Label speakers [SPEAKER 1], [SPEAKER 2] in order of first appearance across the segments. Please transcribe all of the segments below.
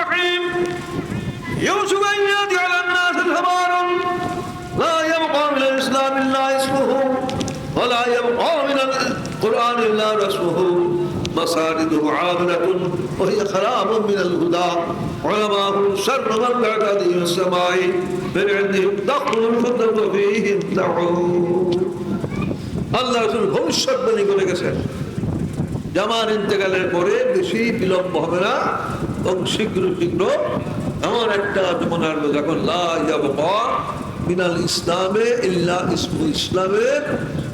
[SPEAKER 1] الرحيم يوسف أن يأتي على الناس خبر لا يبقى من الإسلام إلا اسمه ولا يبقى من القرآن إلا رسمه مصارده عاملة وهي خراب من الهدى علماء شر من بعد هذه السماء من عندهم دخل الخطب فيهم دعون আল্লাহ রসুল ভবিষ্যৎবাণী করে গেছেন জামার ইন্তেকালের পরে বেশি বিলম্ব হবে না এবং শীঘ্র শীঘ্র এমন একটা যেমন আসবে যখন ইসলামে ইল্লা ইসমু ইসলামের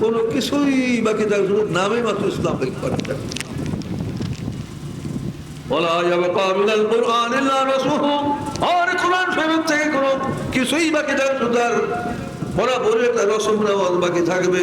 [SPEAKER 1] কোনো কিছুই বাকি থাকবে শুধু নামে মাত্র ইসলাম বাকি থাকবে। থেকে কোনো কিছুই বাকি থাকবে একটা রসম বাকি থাকবে।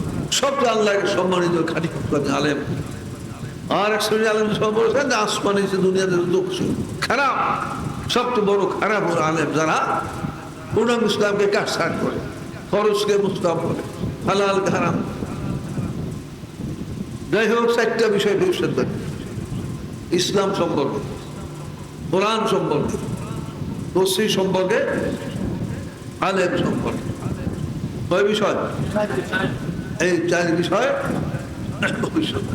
[SPEAKER 1] সবচেয়ে আল্লাহকে সম্মানিত খাটি আলেম আর এক শ্রেণি আলেম সব বলেছেন যে আসমান এসে দুনিয়াতে দুঃখ খারাপ সবচেয়ে বড় খারাপ হলো আলেম যারা পূর্ণাঙ্গ ইসলামকে কাটছাট করে খরচকে মুস্তাব করে হালাল খারাপ যাই হোক চারটা বিষয় ভবিষ্যৎ ইসলাম সম্পর্কে কোরআন সম্পর্কে তসি সম্পর্কে আলেম সম্পর্কে কয় বিষয় এই চার বিষয়। ভবিষ্যৎ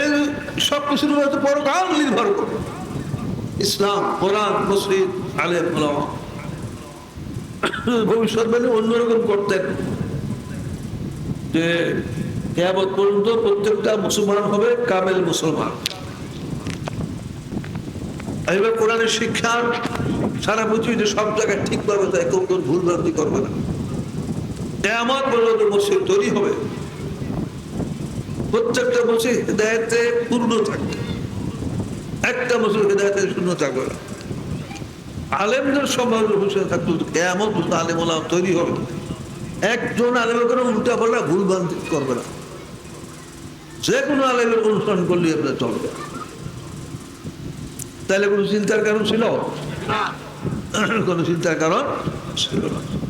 [SPEAKER 1] এই সব কিছুর উপরে পরকাল নির্ভর করে। ইসলাম, কোরআন, মসজিদ, আলেম ভবিষ্যৎ মানে অন্যরকম করতেন যে কেয়ামত পর্যন্ত প্রত্যেকটা মুসলমান হবে কামেল মুসলমান। এবার কোরআনের শিক্ষা সারা পৃথিবীতে সব জায়গায় ঠিকভাবে তাই কোন কোন ভুল ভ্রান্তি করবে না। কেয়ামত পর্যন্ত মসজিদ তৈরি হবে। প্রত্যেকটা মসজিদ হৃদায়তে পূর্ণ থাকবে। একটা মসজিদ হৃদায়তে শূন্য থাকবে না। আলেমদের সমাজ হুসেন থাকতো কেমন আলেম ওলাম তৈরি হবে। একজন আলেমের কোনো উল্টা পাল্টা ভুল ভ্রান্তি করবে না। যে কোনো আলেমের অনুষ্ঠান করলে আপনার চলবে। তাহলে কোনো চিন্তার কারণ ছিল? কোনো চিন্তার কারণ ছিল না।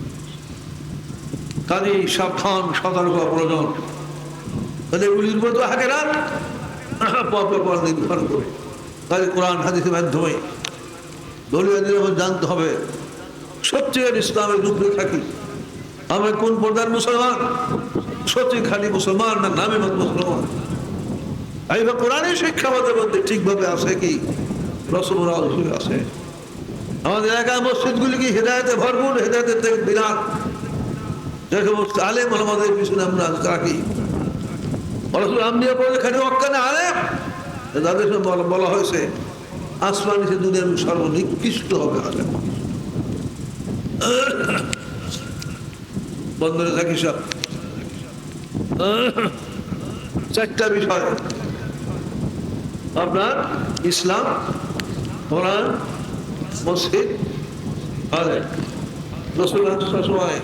[SPEAKER 1] কাজে সাবধান, সতর্ক, প্রয়োজন। এগুলির উপর তো হাকে নির্ভর করে। কাজে কোরআন, হাদিসের মাধ্যমে দলীয় নিরাপদ জানতে হবে, সবচেয়ে ইসলামের রূপে থাকি। আমরা কোন প্রধান মুসলমান? সত্যি খালি মুসলমান না নামে মত মুসলমান? এইভাবে কোরআনের শিক্ষা আমাদের মধ্যে ঠিকভাবে আছে কি? রসমরা আছে। আমাদের এলাকার মসজিদগুলি কি হেদায়তে ভরপুর, হেদায়তের থেকে বিরাট। আলেম আমাদের পিছনে, আমরা রাখি রসুল আমদিয়া পড়ে খালি অক্কানে আলেম? তাদের সঙ্গে বলা হয়েছে, আসমান সে দুনিয়ার সর্বনিকৃষ্ট হবে আলেম। বন্ধনে থাকি সব। চারটা বিষয়। আপনার ইসলাম, কোরআন, মসজিদ, আলেম। রসুল সময়